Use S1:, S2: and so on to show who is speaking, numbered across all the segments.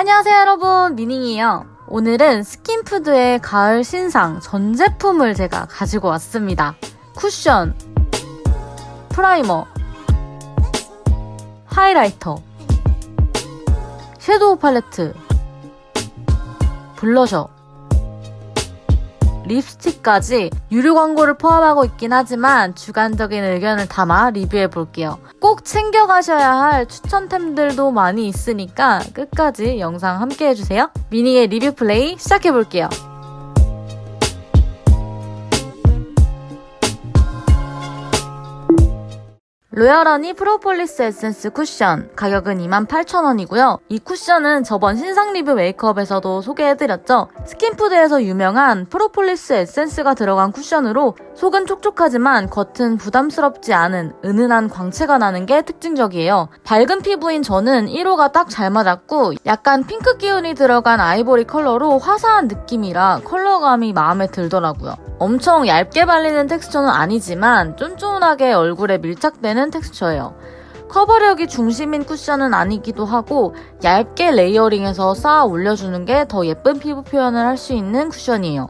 S1: 안녕하세요 여러분. 미닝이에요. 오늘은 스킨푸드의 가을 신상 전 제품을 제가 가지고 왔습니다. 쿠션 프라이머 하이라이터 섀도우 팔레트 블러셔 립스틱까지 유료 광고를 포함하고 있긴 하지만 주관적인 의견을 담아 리뷰해 볼게요. 꼭 챙겨가셔야 할 추천템들도 많이 있으니까 끝까지 영상 함께 해주세요. 미니의 리뷰 플레이 시작해 볼게요. 로열하니 프로폴리스 에센스 쿠션 가격은 28,000원이고요. 이 쿠션은 저번 신상 리뷰 메이크업에서도 소개해드렸죠. 스킨푸드에서 유명한 프로폴리스 에센스가 들어간 쿠션으로 속은 촉촉하지만 겉은 부담스럽지 않은 은은한 광채가 나는 게 특징적이에요. 밝은 피부인 저는 1호가 딱 잘 맞았고 약간 핑크 기운이 들어간 아이보리 컬러로 화사한 느낌이라 컬러감이 마음에 들더라고요. 엄청 얇게 발리는 텍스처는 아니지만 쫀쫀하게 얼굴에 밀착되는 텍스처예요. 커버력이 중심인 쿠션은 아니기도 하고 얇게 레이어링해서 쌓아 올려주는 게 더 예쁜 피부 표현을 할 수 있는 쿠션이에요.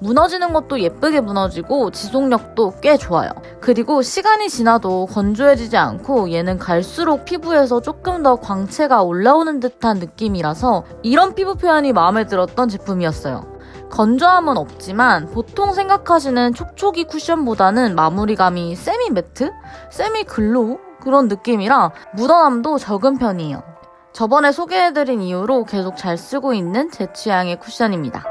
S1: 무너지는 것도 예쁘게 무너지고 지속력도 꽤 좋아요. 그리고 시간이 지나도 건조해지지 않고 얘는 갈수록 피부에서 조금 더 광채가 올라오는 듯한 느낌이라서 이런 피부 표현이 마음에 들었던 제품이었어요. 건조함은 없지만 보통 생각하시는 촉촉이 쿠션보다는 마무리감이 세미 매트? 세미 글로우? 그런 느낌이라 묻어남도 적은 편이에요. 저번에 소개해드린 이후로 계속 잘 쓰고 있는 제 취향의 쿠션입니다.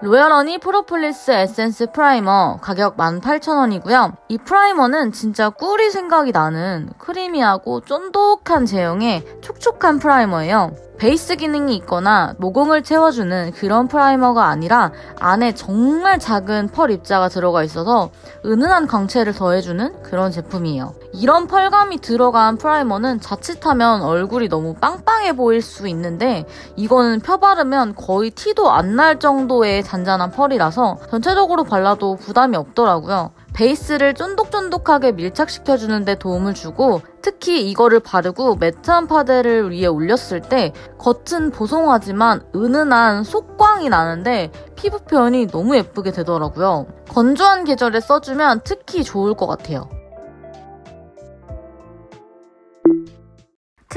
S1: 로열허니 프로폴리스 에센스 프라이머 가격 18,000원이고요. 이 프라이머는 진짜 꿀이 생각이 나는 크리미하고 쫀득한 제형의 촉촉한 프라이머예요. 베이스 기능이 있거나 모공을 채워주는 그런 프라이머가 아니라 안에 정말 작은 펄 입자가 들어가 있어서 은은한 광채를 더해주는 그런 제품이에요. 이런 펄감이 들어간 프라이머는 자칫하면 얼굴이 너무 빵빵해 보일 수 있는데 이거는 펴바르면 거의 티도 안 날 정도의 잔잔한 펄이라서 전체적으로 발라도 부담이 없더라고요. 베이스를 쫀득쫀득하게 밀착시켜주는데 도움을 주고 특히 이거를 바르고 매트한 파데를 위에 올렸을 때 겉은 보송하지만 은은한 속광이 나는데 피부 표현이 너무 예쁘게 되더라고요. 건조한 계절에 써주면 특히 좋을 것 같아요.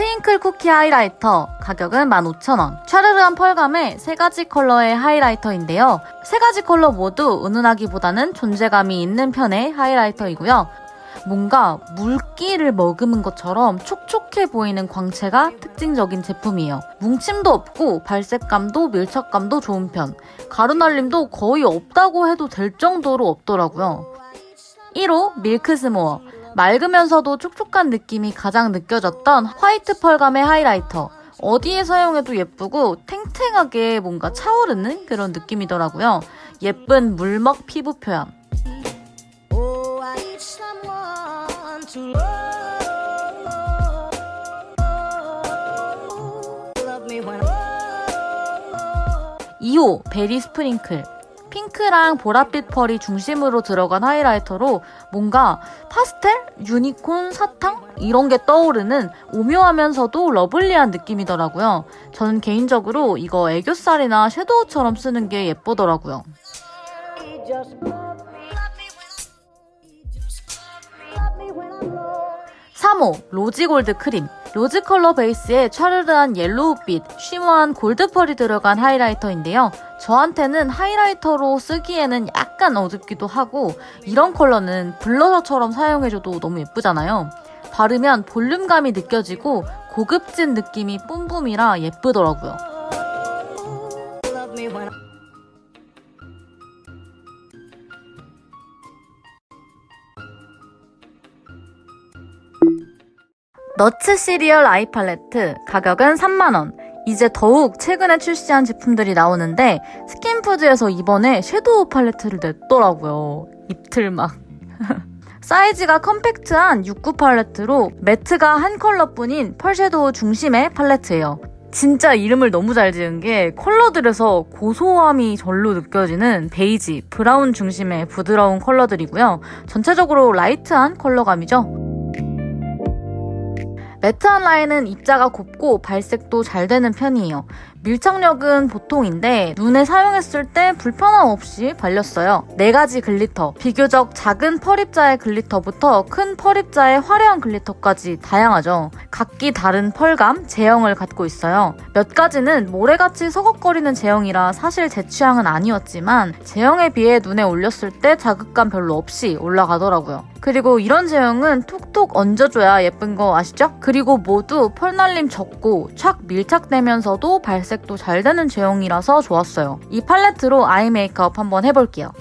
S1: 트윙클 쿠키 하이라이터. 가격은 15,000원. 촤르르한 펄감의 세 가지 컬러의 하이라이터인데요. 세 가지 컬러 모두 은은하기보다는 존재감이 있는 편의 하이라이터이고요. 뭔가 물기를 머금은 것처럼 촉촉해 보이는 광채가 특징적인 제품이에요. 뭉침도 없고 발색감도 밀착감도 좋은 편. 가루날림도 거의 없다고 해도 될 정도로 없더라고요. 1호 밀크스모어 맑으면서도 촉촉한 느낌이 가장 느껴졌던 화이트 펄감의 하이라이터. 어디에 사용해도 예쁘고 탱탱하게 뭔가 차오르는 그런 느낌이더라고요. 예쁜 물먹 피부 표현.
S2: Oh, I need someone to love. Love me when
S1: 2호 베리 스프링클. 핑크랑 보랏빛 펄이 중심으로 들어간 하이라이터로 뭔가 파스텔, 유니콘, 사탕 이런 게 떠오르는 오묘하면서도 러블리한 느낌이더라고요. 저는 개인적으로 이거 애교살이나 섀도우처럼 쓰는 게 예쁘더라고요.
S2: you just love me. Love me when just love me when I'm low.
S1: 3호 로지골드 크림 로즈 컬러 베이스에 촤르르한 옐로우빛, 쉬머한 골드 펄이 들어간 하이라이터인데요. 저한테는 하이라이터로 쓰기에는 약간 어둡기도 하고 이런 컬러는 블러셔처럼 사용해줘도 너무 예쁘잖아요. 바르면 볼륨감이 느껴지고 고급진 느낌이 뿜뿜이라 예쁘더라고요. 너츠 시리얼 아이 팔레트 가격은 3만원. 이제 더욱 최근에 출시한 제품들이 나오는데 스킨푸드에서 이번에 섀도우 팔레트를 냈더라고요. 입틀막. 사이즈가 컴팩트한 69 팔레트로 매트가 한 컬러뿐인 펄 섀도우 중심의 팔레트예요. 진짜 이름을 너무 잘 지은 게 컬러들에서 고소함이 절로 느껴지는 베이지, 브라운 중심의 부드러운 컬러들이고요. 전체적으로 라이트한 컬러감이죠. 매트한 라인은 입자가 곱고 발색도 잘 되는 편이에요. 밀착력은 보통인데 눈에 사용했을 때 불편함 없이 발렸어요. 네 가지 글리터, 비교적 작은 펄입자의 글리터부터 큰 펄입자의 화려한 글리터까지 다양하죠. 각기 다른 펄감, 제형을 갖고 있어요. 몇 가지는 모래같이 서걱거리는 제형이라 사실 제 취향은 아니었지만 제형에 비해 눈에 올렸을 때 자극감 별로 없이 올라가더라고요. 그리고 이런 제형은 톡톡 얹어줘야 예쁜 거 아시죠? 그리고 모두 펄날림 적고 착 밀착되면서도 발색도 잘 되는 제형이라서 좋았어요. 이 팔레트로 아이 메이크업 한번 해볼게요.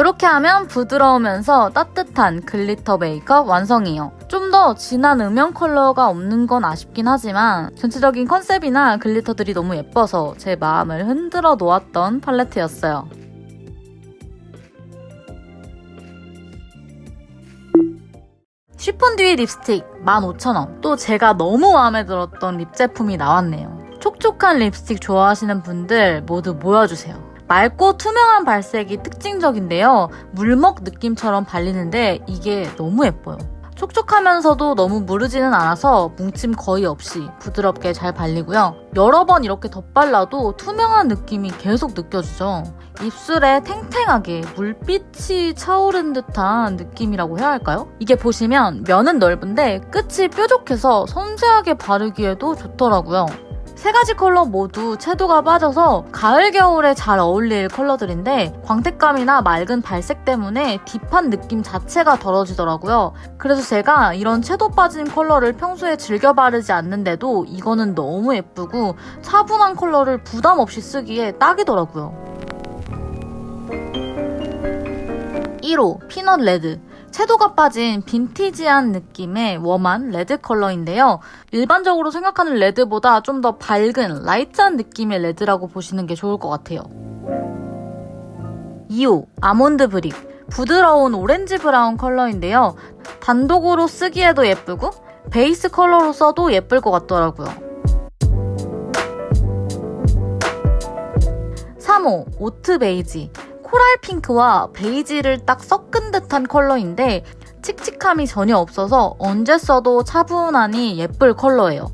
S1: 이렇게 하면 부드러우면서 따뜻한 글리터 메이크업 완성이에요. 좀 더 진한 음영 컬러가 없는 건 아쉽긴 하지만 전체적인 컨셉이나 글리터들이 너무 예뻐서 제 마음을 흔들어 놓았던 팔레트였어요. 쉬폰 듀이 립스틱 15,000원. 또 제가 너무 마음에 들었던 립 제품이 나왔네요. 촉촉한 립스틱 좋아하시는 분들 모두 모여주세요. 맑고 투명한 발색이 특징적인데요. 물먹 느낌처럼 발리는데 이게 너무 예뻐요. 촉촉하면서도 너무 무르지는 않아서 뭉침 거의 없이 부드럽게 잘 발리고요. 여러 번 이렇게 덧발라도 투명한 느낌이 계속 느껴지죠. 입술에 탱탱하게 물빛이 차오른 듯한 느낌이라고 해야 할까요? 이게 보시면 면은 넓은데 끝이 뾰족해서 섬세하게 바르기에도 좋더라고요. 세 가지 컬러 모두 채도가 빠져서 가을 겨울에 잘 어울릴 컬러들인데 광택감이나 맑은 발색 때문에 딥한 느낌 자체가 덜어지더라고요. 그래서 제가 이런 채도 빠진 컬러를 평소에 즐겨 바르지 않는데도 이거는 너무 예쁘고 차분한 컬러를 부담 없이 쓰기에 딱이더라고요. 1호 피넛 레드 채도가 빠진 빈티지한 느낌의 웜한 레드 컬러인데요. 일반적으로 생각하는 레드보다 좀 더 밝은 라이트한 느낌의 레드라고 보시는 게 좋을 것 같아요. 2호 아몬드 브릭 부드러운 오렌지 브라운 컬러인데요. 단독으로 쓰기에도 예쁘고 베이스 컬러로 써도 예쁠 것 같더라고요. 3호 오트 베이지 코랄 핑크와 베이지를 딱 섞은 듯한 컬러인데 칙칙함이 전혀 없어서 언제 써도 차분하니 예쁠 컬러예요.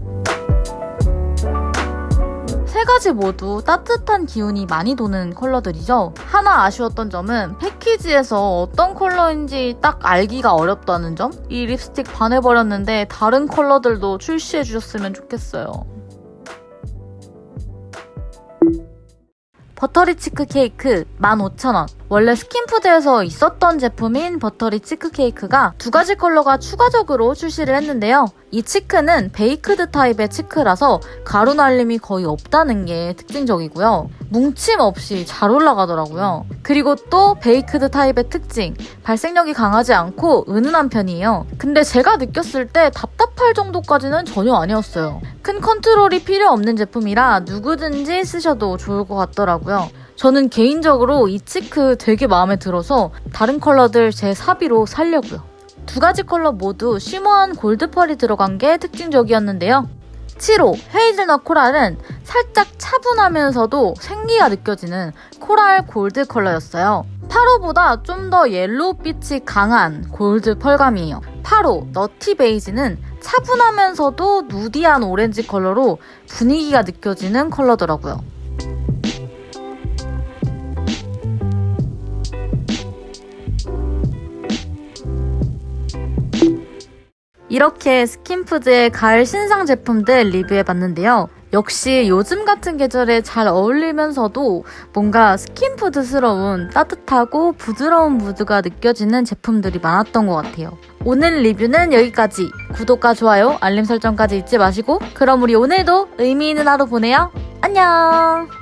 S1: 세 가지 모두 따뜻한 기운이 많이 도는 컬러들이죠. 하나 아쉬웠던 점은 패키지에서 어떤 컬러인지 딱 알기가 어렵다는 점? 이 립스틱 반해버렸는데 다른 컬러들도 출시해주셨으면 좋겠어요. 버터리 치크 케이크 15,000원. 원래 스킨푸드에서 있었던 제품인 버터리 치크 케이크가 두 가지 컬러가 추가적으로 출시를 했는데요. 이 치크는 베이크드 타입의 치크라서 가루 날림이 거의 없다는 게 특징적이고요. 뭉침 없이 잘 올라가더라고요. 그리고 또 베이크드 타입의 특징, 발색력이 강하지 않고 은은한 편이에요. 근데 제가 느꼈을 때 답답할 정도까지는 전혀 아니었어요. 큰 컨트롤이 필요 없는 제품이라 누구든지 쓰셔도 좋을 것 같더라고요. 저는 개인적으로 이 치크 되게 마음에 들어서 다른 컬러들 제 사비로 살려고요. 두 가지 컬러 모두 쉬머한 골드 펄이 들어간 게 특징적이었는데요. 7호 헤이즐넛 코랄은 살짝 차분하면서도 생기가 느껴지는 코랄 골드 컬러였어요. 8호보다 좀 더 옐로우빛이 강한 골드 펄감이에요. 8호 너티 베이지는 차분하면서도 누디한 오렌지 컬러로 분위기가 느껴지는 컬러더라고요. 이렇게 스킨푸드의 가을 신상 제품들 리뷰해봤는데요. 역시 요즘 같은 계절에 잘 어울리면서도 뭔가 스킨푸드스러운 따뜻하고 부드러운 무드가 느껴지는 제품들이 많았던 것 같아요. 오늘 리뷰는 여기까지. 구독과 좋아요, 알림 설정까지 잊지 마시고 그럼 우리 오늘도 의미 있는 하루 보내요. 안녕!